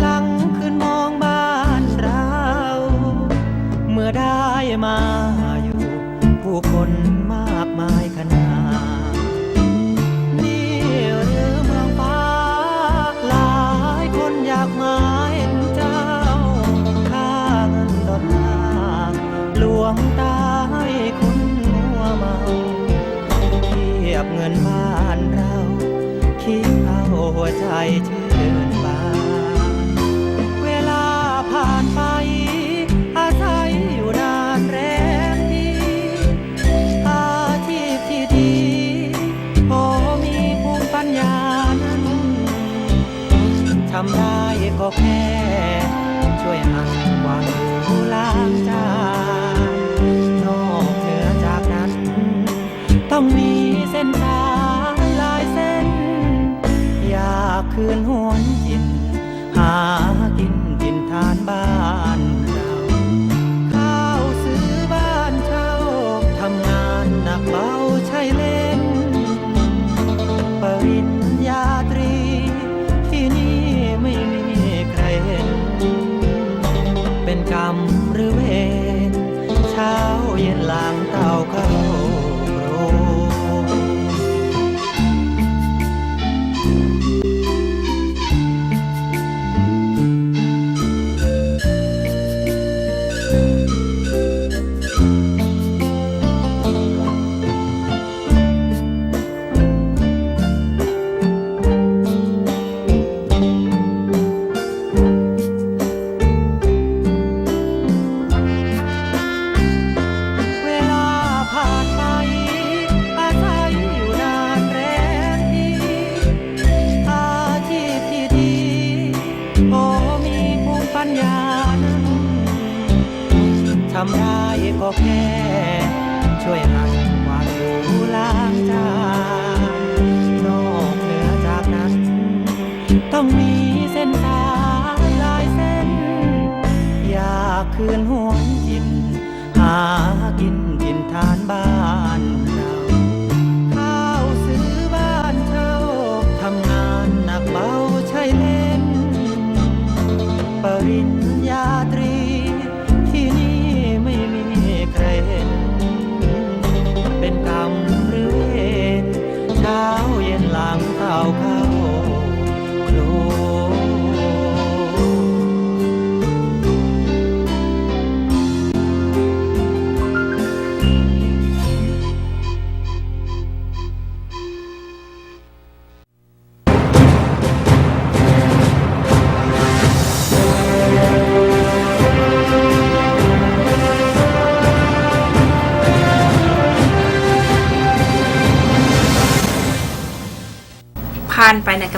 หลังคืนมองบ้านเรา เมื่อได้มาอยู่ ผู้คนมากมายขนาดนี่หรือเมืองฟ้า หลายคนอยากมาเห็นเจ้า ข้าเงินดอลลางหลวงตาให้คนหัวเมาเทียบเงินบ้านเรา คิดเอาหัวใจเธอ ก็แค่ ช่วยหักวางหูล้างจานนอกเหนือจากนั้น ต้องมีเส้นทางลายเส้น อยากคืนหวนจินหากินกินทานบ้าน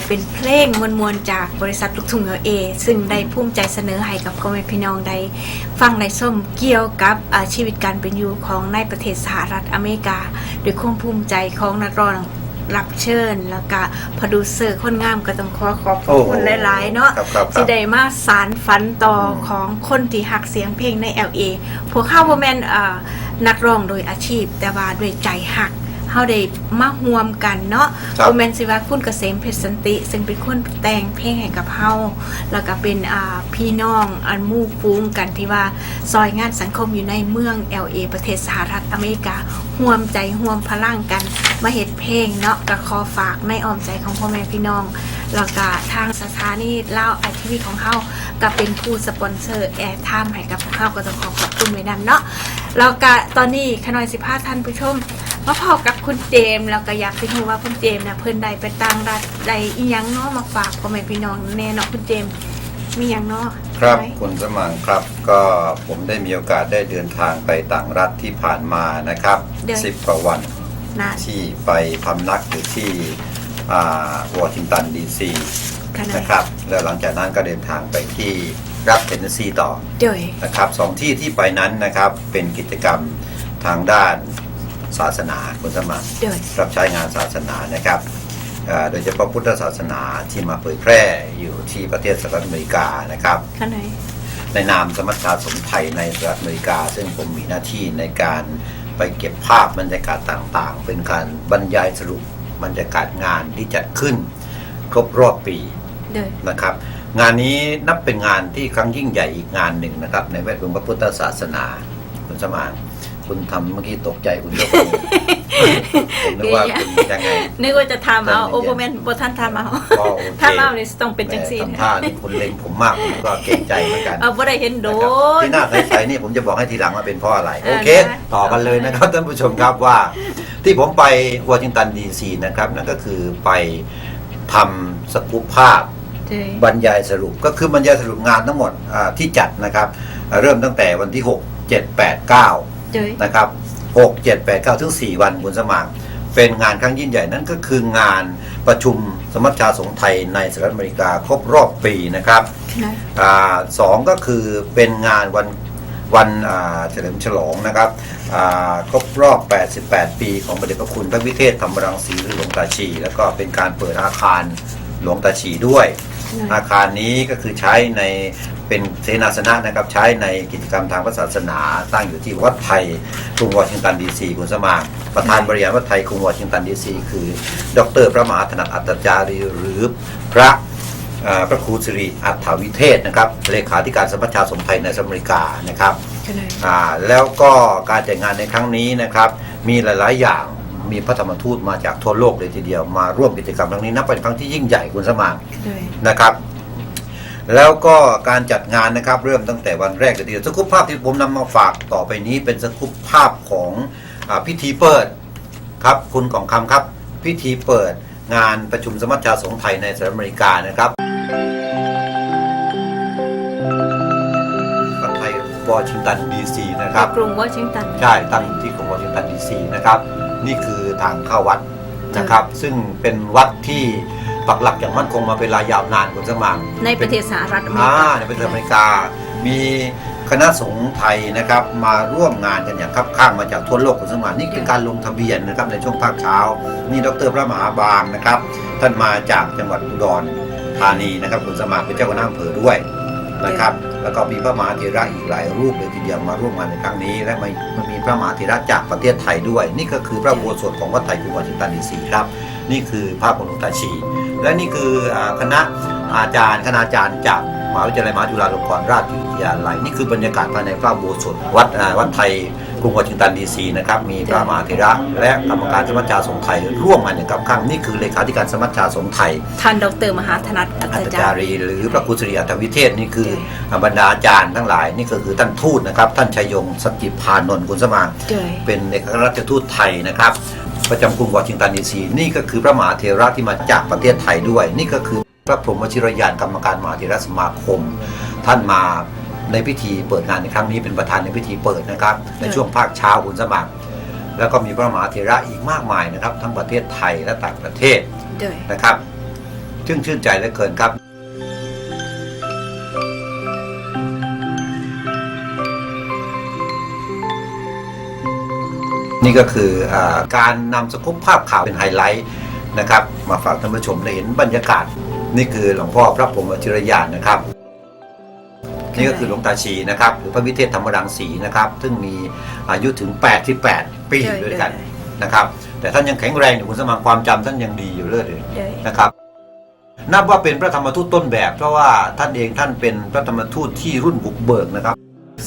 เป็นเพลงมวลๆจากบริษัทลูกทุ่งเอเอ ซึ่งได้ภูมิใจเสนอให้กับพ่อแม่พี่น้องได้ฟังได้ส้มเกี่ยวกับอ่าชีวิตการเป็นอยู่ของในประเทศสหรัฐอเมริกาด้วยความภูมิใจของนักร้องรับเชิญแล้วก็โปรดิวเซอร์คนงามก็ต้องขอขอบโอ้โหคุณหลาย ๆ เนาะครับครับครับที่ได้มาสารฝันต่ออมของคนที่หักเสียงเพลงใน LA พวกเขาบ่แม่นอ่านักร้องโดยอาชีพ แต่ว่าด้วยใจหัก เฮาได้มาร่วมกันเนาะครับบ่แม่นสิว่าคุณเกษมเพชรสันติ ซึ่งเป็นคนแต่งเพลงให้กับเฮาแล้วก็เป็นอ่าพี่น้องอันหมู่ฟูงกันที่ว่าซอยงานสังคมอยู่ในเมือง LA ประเทศสหรัฐอเมริการ่วมใจร่วมพลังกัน มาเฮ็ดเพลงเนาะก็ขอฝากในอ้อมใจของพ่อแม่พี่น้อง แล้วก็ทางสถานีเล่าไอทีวีของเขาก็เป็นผู้สปอนเซอร์แอร์ไทม์ให้กับพวกเขาก็ต้องขอขอบคุณไว้นำเนาะแล้วก็ตอนนี้ขน้อยสิพาท่านผู้ชม มาพบกับคุณเจมส์แล้วก็อยากสิรู้ว่าคุณเจมส์เนี่ยเพิ่นใดไปต่างรัฐใดอีหยังเนาะมาฝากพ่อแม่พี่น้องแน่เนาะคุณเจมส์มีหยังเนาะครับไหมคุณสมังครับก็ผมได้มีโอกาสได้เดินทางไปต่างรัฐที่ผ่านมานะครับสิบกว่าวันนะที่ไปพำนักอยู่ที่อ่าวอชิงตันดีซีขนาดนะครับแล้วหลังจากนั้นก็เดินทางไปที่รัฐเทนเนสซีต่อเดยนะครับสองที่ที่ไปนั้นนะครับเป็นกิจกรรมทางด้าน ศาสนาคุณสมังเดยรับใช้งานศาสนานะครับเอ่อโดยเฉพาะพุทธศาสนาที่มาเผยแพร่อยู่ที่ประเทศสหรัฐอเมริกานะครับขนาดในนามสมัชชาสมไทยในสหรัฐอเมริกา ซึ่งผมมีหน้าที่ในการไปเก็บภาพบรรยากาศต่าง ๆ เป็นการบรรยายสรุปบรรยากาศงานที่จัดขึ้น ครบรอบปีเดยนะครับ งานนี้นับเป็นงานที่ครั้งยิ่งใหญ่อีกงานหนึ่งนะครับ ในแวดวงพระพุทธศาสนาคุณสมาน คุณทำเมื่อกี้ตกใจคุณยกมือผมนึกว่าคุณยังไง นึกว่าจะทำเอาใจเย็นๆโอเปอร์แมนบ่ท่านทำเอาก็โอเค ถ้าเอานี่ต้องเป็นจังซี่แหม่ทำท่านี่คุณเล็งผมมากผมก็เกรงใจเหมือนกัน เอาบ่ได้เห็นโดนะครับนที่หน้าใสๆนี่ผมจะบอกให้ทีหลังว่าเป็นเพราะอะไรเออโอเคได้ต่อกันเลยนะครับท่านผู้ชมครับว่า ที่ผมไปวอชิงตันดีซีนะครับนั่นก็คือไปทำสกูปภาพ เจ้ย บรรยายสรุปก็คือบรรยายสรุปงานทั้งหมดอ่าที่จัดนะครับอ่าเริ่มตั้งแต่วันที่ 6 7 8 9 เจ้ยนะครับ6 7 8 9ถึง4วันคุณสมัครเป็นงานครั้งยิ่งใหญ่นั่นก็คืองานประชุมสมัชชาสงฆ์ไทยในสหรัฐอเมริกาครบรอบปีนะครับนะอาสองก็คือเป็นงานวันวันอ่าเฉลิมฉลองนะครับอ่าครบรอบ 88 ปีของพระเดชพระคุณพระวิเทศธรรมรังสีหรือหลวงตาชี แล้วก็เป็นการเปิดอาคารหลวงตาชีด้วย อาคารนี้ก็คือใช้ในเป็นเสนาสนะนะครับใช้ในกิจกรรมทางพระศาสนา ตั้งอยู่ที่วัดไทยกรุงวอชิงตันดีซีคุณสมานประธานบริหารวัดไทยกรุงวอชิงตันดีซีคือ ดร พระมหาถนัดอัตจารีหรือพระพระครูสิริอัฏฐวิเทศนะครับเลขาธิการสมัชชาสงฆ์ไทยในสหรัฐอเมริกานะครับแล้วก็การจัดงานในครั้งนี้นะครับมีหลาย ๆ อย่าง มีพระธรรมทูตมาจากทั่วโลกเลยทีเดียวมาร่วมกิจกรรมครั้งนี้นับเป็นครั้งที่ยิ่งใหญ่คุณสมานเจ้ยนะครับ แล้วก็การจัดงานนะครับเริ่มตั้งแต่วันแรกเลยทีเดียวสกุปภาพที่ผมนำมาฝากต่อไปนี้เป็นสกุปภาพของอาพิธีเปิดครับคุณของคำครับ พิธีเปิดงานประชุมสมัชชาสงฆ์ไทยในสหรัฐอเมริกานะครับประเทศวอชิงตันดีซีนะครับกรุงวอชิงตันใช่ตั้งอยู่ที่กรุงวอชิงตันดีซีนะครับ นี่คือทางเข้าวัดนะครับ ซึ่งเป็นวัดที่ปักหลักอย่างมั่นคงมาเป็นเวลายาวนานคุณสมางในประเทศสหรัฐอเมริอ่ากาในประเทศอเมริกา มีคณะสงฆ์ไทยนะครับมาร่วมงานกันอย่างคับข้างมาจากทั่วโลกคุณสมานนี่เป็นการลงทะเบียนนะครับในช่วงภาคเช้านี่ดรพระมหาบางนะครับ ท่านมาจากจังหวัดอุดรธานีนะครับคุณสมานเป็นเจ้าคณะอำเภอด้วย นะครับ แล้วก็มีพระมหาเถระอีกหลายรูปเลยทีเดียวมาร่วมงานในครั้งนี้ และมันมีพระมหาเถระจากประเทศไทยด้วย นี่ก็คือพระโบสถของวัดไทยกรุงวอชิงตันดีซีครับ นี่คือภาพของหลวงตาชี และนี่คือคณะอาจารย์คณาจารย์จากมหาวิทยาลัยมหาจุฬาลงกรณราชวิทยาลัยนี่คือบรรยากาศภายในพระโบสถวัดวัดไทย รุงวอชิงตันดีซีนะครับมีพระมหาเถระและกรรมการสมัชชาสงฆ์ไทยร่วมกันอย่างกับข้างนี่คือเลขาธิการสมัชชาสงฆ์ไทยท่านดรมหาธนัทอัอัตตจาจารีรี หรือพระครูสิริอัตวิเทศนี่คือบรรดาอาจารย์ทั้งหลาย นี่ก็คือท่านทูตนะครับ ท่านชัยยงสกิพานนท์กุลสมางเจ้ยเป็นเอกอัครราชทูตไทยนะครับ ประจำกรุงวอชิงตันดีซีนี่ก็คือพระมหาเถระที่มาจากประเทศไทยด้วย นี่ก็คือพระพรหมวชิรยานกรรมการมหาเถระสมาคม ท่านมา ในพิธีเปิดงานในครั้งนี้เป็นประธานในพิธีเปิดนะครับ ในช่วงภาคเช้าคุณสมัคร แล้วก็มีพระมหาเถระอีกมากมายนะครับ ทั้งประเทศไทยและต่างประเทศเจ้ยนะครับชื่นชื่นใจเหลือเกินครับนี่ก็คืออาการนำสกุปภาพข่าวเป็นไฮไลท์นะครับ มาฝากท่านผู้ชมได้เห็นบรรยากาศ นี่คือหลวงพ่อพระพรหมวชิรยานนะครับ นี่ก็คือหลวงตาชีนะครับหรือพระวิเทศธรรมรังสีนะครับซึ่งมีอายุถึง 88 ปีด้วยกันนะครับแต่ท่านยังแข็งแรงอยู่คุณสมานความจำท่านยังดีอยู่เรื่อยเลยเจ้ยนะครับนับว่าเป็นพระธรรมทูตต้นแบบ เพราะว่าท่านเองท่านเป็นพระธรรมทูตที่รุ่นบุกเบิกนะครับ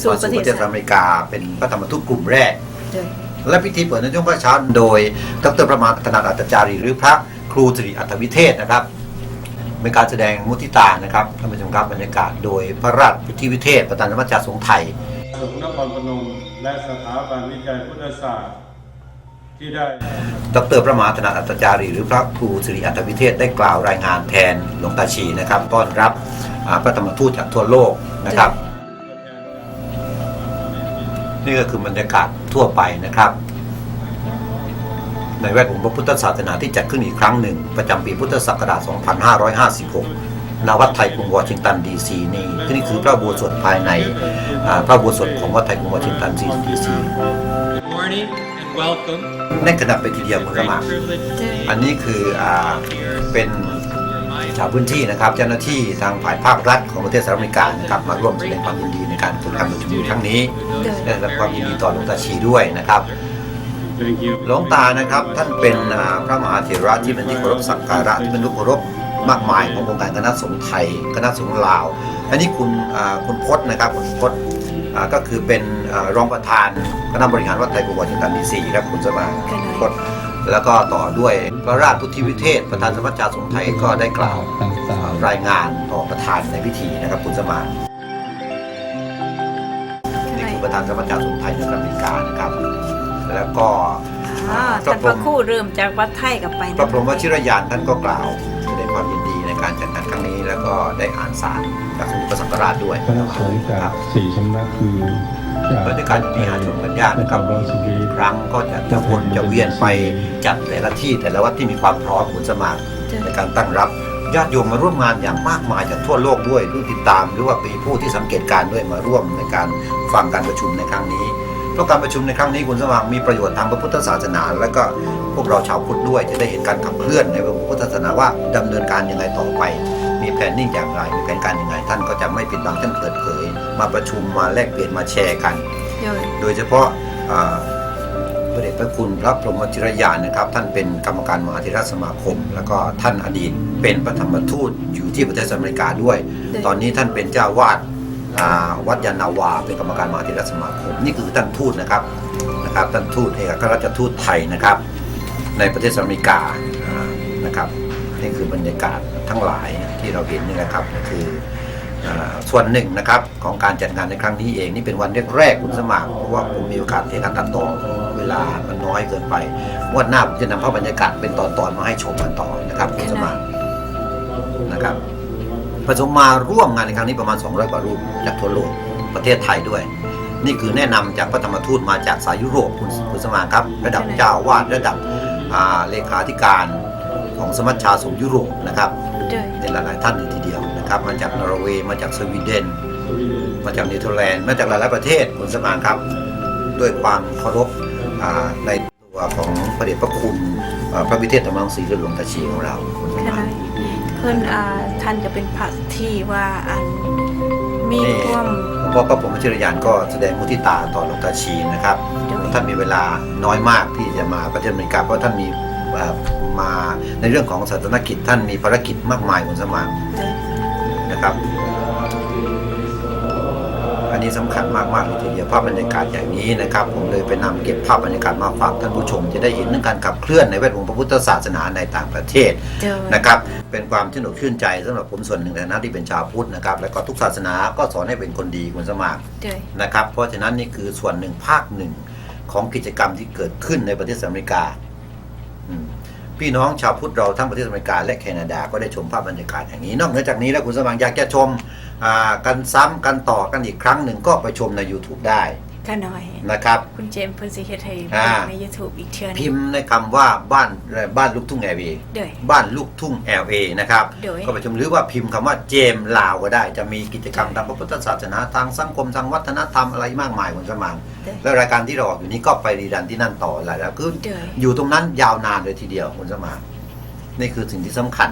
สู่มาประสู่เทประเทศศสหรัฐอเมริกาเป็นพระธรรมทูตกลุ่มแรกเจ้ยและพิธีเปิดในช่วงพระเช้าโดยดรประมาณธนาอัตจารีหรือพระครูสิริอัตวิเทศนะครับ เป็นการแสดงมุทิตานะครับท่านผู้ชมครับบรรยากาศโดยพระราชพิธีวิเทศประธานธรรมจารย์สงฆ์ไทยสงฆ์นครพนมและสถาบันวิจัยพุทธศาสตร์ที่ได้ดรพระมหาธนาอัตจารีหรือพระครูสิริอัตวิเทศได้กล่าวรายงานแทนหลวงตาชีนะครับต้อนรับอ่าพระธรรมทูตจากทั่วโลกนะครับ นี่ก็คือบรรยากาศทั่วไปนะครับ ในแวดวงพระพุทธศาสนาที่จัดขึ้นอีกครั้งหนึ่ง ประจำปีพุทธศักราช 2556 ณ วัดไทยกรุงวอชิงตันดีซีนี่ที่นี่คือพระอุโบูสถภายในอ่าพระอุโบูสถของวัดไทยกรุงวอชิงตันดีซี Good morning and welcome. แน่นขนาดไปทีเดียวคุณส Great มัคร privilege เจ้ยอันนี้คืออ่า here เป็น remind ชาวพื้นที่นะครับ เจ้าหน้าที่ทางฝ่ายภาครัฐของประเทศสหรัฐอเมริกานะครับมาร่วมแสดงความยินดีในการจัดการประชุมครั้งนี้และแสดงความยินดีต่อหลวงตาชีด้วยนะครับ Thank you หลวงตานะครับ ท่านเป็นพระมหาเถระที่เป็นที่เคารพสักการะที่เป็นที่เคารพมากมายขององค์การคณะสงฆ์ไทยคณะสงฆ์ลาว อันนี้คุณคุณพจน์นะครับคุณพจน์ก็คือเป็นรองประธานคณะบริหารวัดไทยประวัติการที่สี่ครับคุณสมานก็เลยก็แล้วก็ต่อด้วยพระราชพุทธิวิเทศ ประธานสมัชชาสงฆ์ไทยก็ได้กล่าวรายงานต่อประธานในพิธีนะครับคุณสมานนี่คือประธานสมัชชาสงฆ์ไทยในอเมริการนะครับ แล้วก็อ๋อท่านพระครู่เริ่มจากวัดไทยกับไปพระพรหมวชิรยานท่านก็กล่าวแสดงความยินดีในการจัดงานครั้งนี้ แล้วก็ได้อ่านสารจากสมเด็จพระสังฆราชด้วยคณะสงฆ์จากสี่สำนักคือจากบรรยากาศที่หาชมกันยากนะครับและจากมีครั้งก็จะจะวนจะเวียนไปจัดแต่ละที่แต่ละวัดที่มีความพร้อมคุณสมัครในการตั้งรับญาติโยมมาร่วมงานอย่างมากมายจากทั่วโลกด้วยผู้ติดตามหรือว่าปีผู้ที่สังเกตการณ์ด้วยมาร่วมในการฟังการประชุมในครั้งนี้เพ ราะการประชุมในครั้งนี้คุณสว่างมีประโยชน์ทางพระพุทธศาสนา และก็พวกเราชาวพุทธด้วยจะได้เห็นการขับเคลื่อนในพระพุทธศาสนาว่าดำเนินการยังไงต่อไป มีแผนนิ่งอย่างไรมีแผนการยังไงท่านก็จะไม่ปิดบังท่านเปิดเผย มาประชุมมาแลกเปลี่ยนมาแชร์กัน โดยโดยเฉพาะอ่าพระเดชพระคุณพระพรหมจิรยานนะครับ ท่านเป็นกรรมการมหาเถรสมาคม แล้วก็ท่านอดีตเป็นประธรรมทูตอยู่ที่ประเทศอเมริกาด้วย ตอนนี้ท่านเป็นเจ้าวาดอ่า วัดยานาวา เป็นกรรมการมหาเถรสมาคม นี่คือท่านทูตนะครับนะครับท่านทูตเอกอัครราชทูตไทยนะครับ ในประเทศอเมริกานะครับนี่คือบรรยากาศทั้งหลายที่เราเห็นนี่แหละครับคืออส่วนหนึ่งนะครับของการจัดงานในครั้งนี้เองนี่เป็นวันแรกๆคุณสมัครเพราะว่าผมมีโอกาสในการตัดต่อเวลามันน้อยเกินไปวันหน้าผมจะนำภาพบรรยากาศเป็นตอนๆมาให้ชมกันต่อนะครับคุณสมัครนะครับ ประชมมาร่วมงานในครั้งนี้ประมาณ 200 กว่ารูปจากทั่วโลกประเทศไทยด้วย นี่คือแนะนำจากพระธรรมทูตมาจากสายยุโรปคุณคุณสมานครับ ระดับเจ้าวาดระดับเลขาธิการของสมัชชาสงยุโรปนะครับในหลายๆท่านทีเดียวนะครับ มาจากนอร์เวย์มาจากสวีเดน มาจากเนเธอร์แลนด์มาจากหลายๆประเทศคุณสมานครับ ด้วยความเคารพในตัวของพระเดชพระคุณพระวิเทศธรรมังสีหลวงตาชีของเราคุณสมาน เพิ่นอ่าท่านก็เป็นพระที่ว่าอันมีนี่ความเพราะพระผมชิรยานก็แสดงมุทิตาต่อหลวงตาชีนะครับโดยท่านมีเวลาน้อยมากที่จะมาประเทศอเมริกาเพราะท่านมีเอ่อมาในเรื่องของศาสนกิจท่านมีภารกิจมากมายคุณสมานโดยนะครับอั นนี้สำคัญมากๆเลยทีเดียวภาพบรรยากาศอย่างนี้นะครับ ผมเลยไปนำเก็บภาพบรรยากาศมาฝากท่านผู้ชม จะได้เห็นเรื่องการขับเคลื่อนในแวดวงพระพุทธศาสนาในต่างประเทศโดยนะครับเป็นความชื่นอกชื่นใจสำหรับผมส่วนหนึ่งในฐานะที่เป็นชาวพุทธนะครับแล้วก็ทุกศาสนาก็สอนให้เป็นคนดีคุณสมัครโดยนะครับเพราะฉะนั้นนี่คือส่วนหนึ่งภาคหนึ่งของกิจกรรมที่เกิดขึ้นในประเทศอเมริกาอืมพี่น้องชาวพุทธเราทั้งประเทศอเมริกาและแคนาดาก็ได้ชมภาพบรรยากาศอย่างนี้ นอกเหนือจากนี้แล้วคุณสมังอยากจะชมอ่า กันซ้ำกันต่อกันอีกครั้งหนึ่งก็ไปชมใน YouTube ได้ก็น้อยนะครับ คุณเจมส์เพิ่นสิเฮ็ดให้อ่าใน YouTube อีกเทื่อหนึพิงมพ์ในคำว่าบ้านบ้านลูกทุ่ง LA โดยบ้านลูกทุ่ง LA นะครับโดยก็ไปชมหรือว่าพิมพ์คำว่าเจมส์ลาวก็ได้ จะมีกิจกรรมทางพระพุทธศาสนาทางสังคมทางวัฒนธรรมอะไรมากมายคุณสมังโดยแล้วรายการที่เราออกอยู่นี้ก็ไปรีดันที่นั่นต่อหลายแล้วคือโดยอยู่ตรงนั้นยาวนานเลยทีเดียวคุณสมานนี่คือสิ่งที่สำคัญ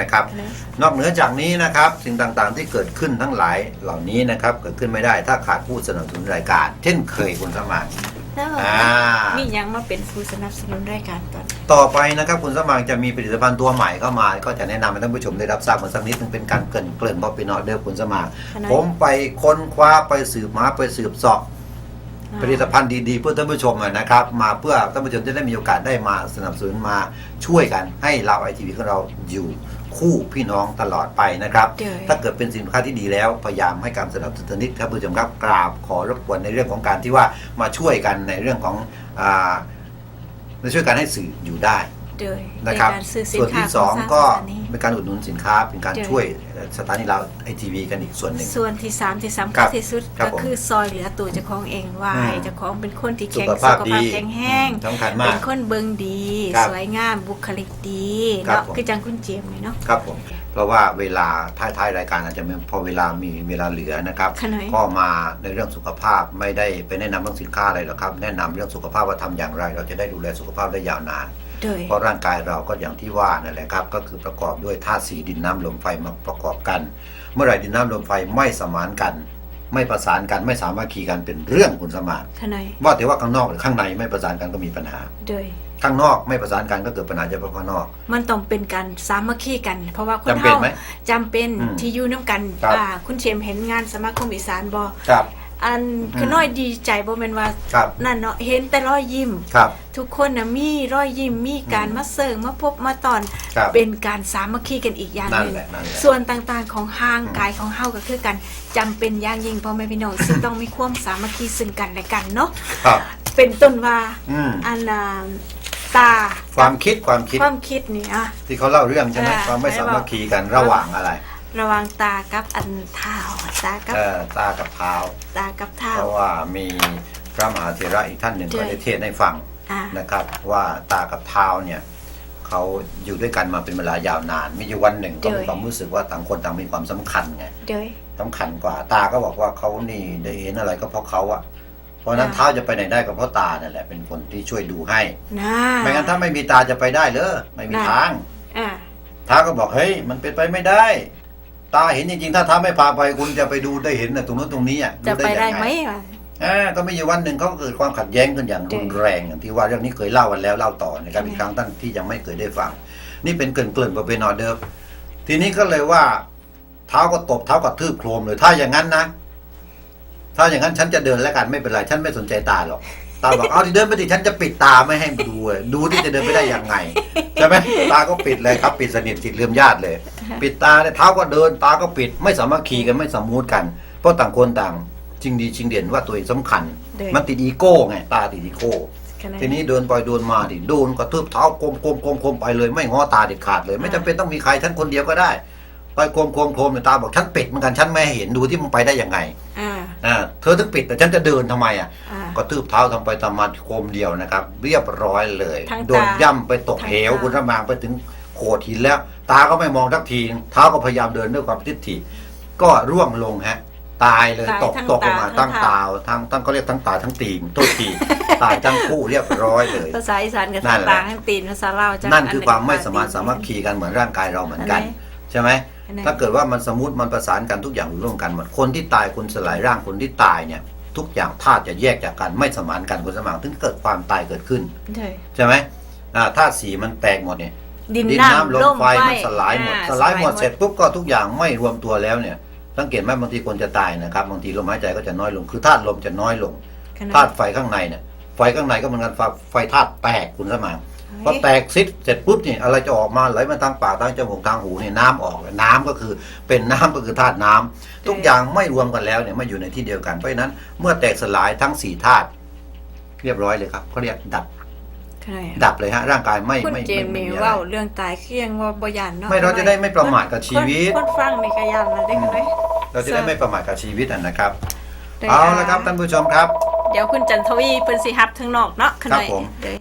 นะครับนะนอกเหนือจากนี้นะครับสิ่งต่างๆที่เกิดขึ้นทั้งหลายเหล่านี้นะครับเกิดขึ้นไม่ได้ถ้าขาดผู้สนับสนุนรายการ เช่นเคยคุณสมานแล้วอ่ามีหยังมาเป็นผู้สนับสนุนรายการก่อนต่อไปนะครับคุณสมานจะมีผลิตภัณฑ์ตัวใหม่เข้ามา ก็จะแนะนำให้ท่านผู้ชมได้รับทราบกันสักนิดนึงเป็นการเกริ่นเกริ่นพอไปนอเดอร์คุณสมานขนาดผมไปค้นคว้าไปสืบหาไปสืบเสอบผลิตภัณฑ์ดีๆเพื่อท่านผู้ชมอะนะครับ มาเพื่อท่านผู้ชมจะได้มีโอกาสได้มาสนับสนุนมาช่วยกันให้เราไอทีวีของเราอยู่ คู่พี่น้องตลอดไปนะครับเดี๋ยวถ้าเกิดเป็นสินค้าที่ดีแล้วพยายามให้การสนับสนุนนิดครับผู้ชมครับกราบขอรบกวนในเรื่องของการที่ว่ามาช่วยกันในเรื่องของอ่ามาช่วยกันให้สื่ออยู่ได้ โดยนะครับในการซื้อสินส่วนค้าที่สองขก็สถานีเป็นการอุดหนุนสินค้า เป็นการเดี๋ยวช่วยสถานีเราไอทีวีกันอีกส่วนหนึ่งส่วนที่สามที่สำครัคัญบที่สุดครับก็ผมคือซอยเหลือตัวเจ้าของเองว่าอืมให้เจ้าของเป็นคนที่สุแข็งขสุภาพขดีภาพแข็งแห้งสำคัญมาเป็กนคนเบิงดีครับสวยงามบุคลิกดีครับเนาะผมคือจังคุณเจมส์เลยเนาะครับผมเพราะว่าเวลาท้ายๆรายการอาจจะไม่พอเวลามีเวลาเหลือนะครับขนาดก็มาในเรื่องสุขภาพไม่ได้ไปแนะนำเรื่องสินค้าอะไรหรอกครับ แนะนำเรื่องสุขภาพว่าทำอย่างไร เราจะได้ดูแลสุขภาพได้ยาวนานโดย เพราะร่างกายเราก็อย่างที่ว่านั่นแหละครับ ก็คือประกอบด้วยธาตุสีดินน้ำลมไฟมาประกอบกัน เมื่อไหร่ดินน้ำลมไฟไม่สมานกัน ไม่ประสานกันไม่สามัคคีกันเป็นเรื่องคุณสมานขนาดว่าแต่ว่าข้างนอกหรือข้างในไม่ประสานกันก็มีปัญหาโดยข้างนอกไม่ประสานกันก็เกิดปัญหาเฉพาะข้างนอก มันต้องเป็นการสามัคคีกัน เพราะว่าคนจำเป็นเฮาไหมจำเป็นอืมที่อยู่น้ำกันครับอ่าคุณเชมเห็นงานสมาคมอีสานบอครับ อันคือน้อยดีใจบ่แม่นว่าครับ นั่นเนาะเห็นแต่รอยยิ้ม ครับ ทุกคนนะมีรอยยิ้มมีการมาเสิร์งมาพบมาตอนครับเป็นการสามัคคีกันอีกอย่างหนึ่งนั่นแหละนั่นแหละ ส่วนต่างๆของห่างกายของเฮาก็คือกันจำเป็นอย่างยิ่งพ่อแม่พี่น้องซึ่งต้องมีความสามัคคีซึ่งกันและกันเนาะครับ เป็นต้นว่าอืมอันน่ะตาความคิดความคิดความคิดนี่อะ ที่เขาเล่าเรื่องใช่ไหมอ่าความไม่ให้สาบอกมัคคีกันระหว่างอะไร ระหวังตากับอันเท้าตากับเออตากับเท้าตากับเท้า เพราะว่ามีพระมหาเถระอีกท่านหนึ่งใช่ก็ได้เทศน์ให้ฟังอ่า นะครับ ว่าตากับเท้าเนี่ยเขาอยู่ด้วยกันมาเป็นเวลายาวนาน มีอยู่วันหนึ่งก็มีความรู้สึกว่าต่างคนต่างมีความสำคัญไง เด้ยสำคัญกว่าตาก็บอกว่าเขานี่ได้เห็นอะไรก็เพราะเขาอะเพราะฉะนั้นอ่า เท้าจะไปไหนได้ก็เพราะตานั่นแหละเป็นคนที่ช่วยดูให้นะไม่งั้นถ้าไม่มีตาจะไปได้เหรอไม่มีน่ะทางอ่าท้าก็บอกเฮ้ยมันเป็นไปไม่ได้ ตาเห็นจริงๆ ถ้าท้าไม่พาไปคุณจะไปดูได้เห็นน่ะตรงนู้นตรงนี้อะจะไปได้ยังงไหมวะอ่าก็มีอยู่วันหนึ่งเขาก็เกิดความขัดแย้งกันอย่างเด็รุกนแรงอย่างที่ว่าเรื่องนี้เคยเล่ากันแล้วเล่าต่อนะครับใช่ไหมอีกครั้งท่านที่ยังไม่เคยได้ฟัง นี่เป็นเกรินเกรินๆมาเป็นออเดิร์ฟทีนี้ก็เลยว่า เท้าก็ตบเท้าก็ทืบโครมเลยถ้าอย่างนั้นนะ ถ้าอย่างนั้นฉันจะเดินแล้วกันไม่เป็นไรฉันไม่สนใจตาหรอก ตาบอกเอาที่เดินไปดิฉันจะปิดตาไม่ให้ดูเลยดูที่จะเดินไปได้ยังไงใช่ไหมตาก็ปิดเลยครับ ปิดสนิทจิตเลื่อมญาติเลย ปิดตาเนี่ยเท้าก็เดิน ตาก็ปิดไม่สามัคคีกันไม่สมมูทกัน เพราะต่างคนต่างจริงดีจริงเด่นว่าตัวเองสำคัญเด็กมันติดอีโก้ไงตาติดอีโก้ขนาดทีนี้เดินไปเดินมาดิโดนกระทืบเท้าโคมโคมโคมโคมไปเลยไม่ง้อตาเด็ดขาดเลย ไม่จำเป็นต้องมีใครฉันคนเดียวก็ได้ไปโคมโคมโคมเนี่ยตาบอกฉันปิดเหมือนกันฉันไม่ให้เห็นดูที่มึงไปได้ยังไงอ่าอ่าเธอถึงปิดแต่ฉันจะเดินทำไมอะอ่า ก็ทืบเท้าทำไปทำมาโคมเดียวนะครับ เรียบร้อยเลยทั้งตาโดนย่ำไปตกทั้งเหวตาคุณระมางไปถึงโขดหินแล้ว ตาก็ไม่มองทักทีเท้าก็พยายามเดินด้วยความทิฏฐิก็ร่วงลงฮะ ตายเลยตายตกทั้งตกลงมาตาทั้ตั้งงเท้าตาทั้งตั้งเขาเรียกทั้งตาทั้งตีนโทษทีตายทั้งคู่เรียบร้อยเลยภาษาอีสานกับนั่ภานแหละษาอังกฤษภาษาลาวจะนั่นคือความไม่อัสามารถสามัคคีกันเหมือนร่างกายเราเหมือนกันอันไหนใช่ไหมอันไหนถ้าเกิดว่ามันสมูทมันประสานกันทุกอย่างอยู่ร่วมกันหมดคนที่ตายคนสลายร่างคนที่ตายเนี่ย ทุกอย่างธาตุจะแยกจากกันไม่สมานกันคนสมานถึงเกิดความตายเกิดขึ้น ใช่ ใช่ไหมอ่าธาตุสีมันแตกหมดเนี่ย ดินดินน้ำน้ำลลมมไฟไฟมันสลายหมดอ่สลายหมดเสร็จปุ๊บก็ทุกอย่างไม่รวมตัวแล้วเนี่ย สังเกตไหมบางทีคนจะตายนะครับบางทีลมหายใจก็จะน้อยลง คือธาตุลมจะน้อยลงขนาดธาตุไฟข้างในเนี่ยไฟข้างในก็เหมือนกันไฟไฟธาตุแตกคุณสมานเฮ้ย พอแตกซิดเสร็จปุ๊บนี่อะไรจะออกมาไหลมาทางปากทางจมูกทางหูเนี่ยน้ำออกน้ำก็คือเป็นน้ำก็คือธาตุน้ำทุกอย่างไม่รวมกันแล้วเนี่ยไม่อยู่ในที่เดียวกันเพราะฉะนั้นเมื่อแตกสลายทั้งสี่ธาตุเรียบร้อยเลยครับเขาเรียกดับขนาดดับเลยฮะร่างกายไม่คุณไม่เจไม่มไม่มี่มีอะไรเว่าเรื่องตายเคียงว่าบ่ยันเนาะไม่เราจะได้ไม่ประมาทกับชีวิตคนคนฟังในกระยันนะได้ไหมเราจะได้ไม่ประมาทกับชีวิตอะนะครับได้เอาละครับท่านผู้ชมครับ เดี๋ยวคุณจันทวีเพิ่นสิฮับทั้งนอกเนาะขนาดครับผมเดี๋ยว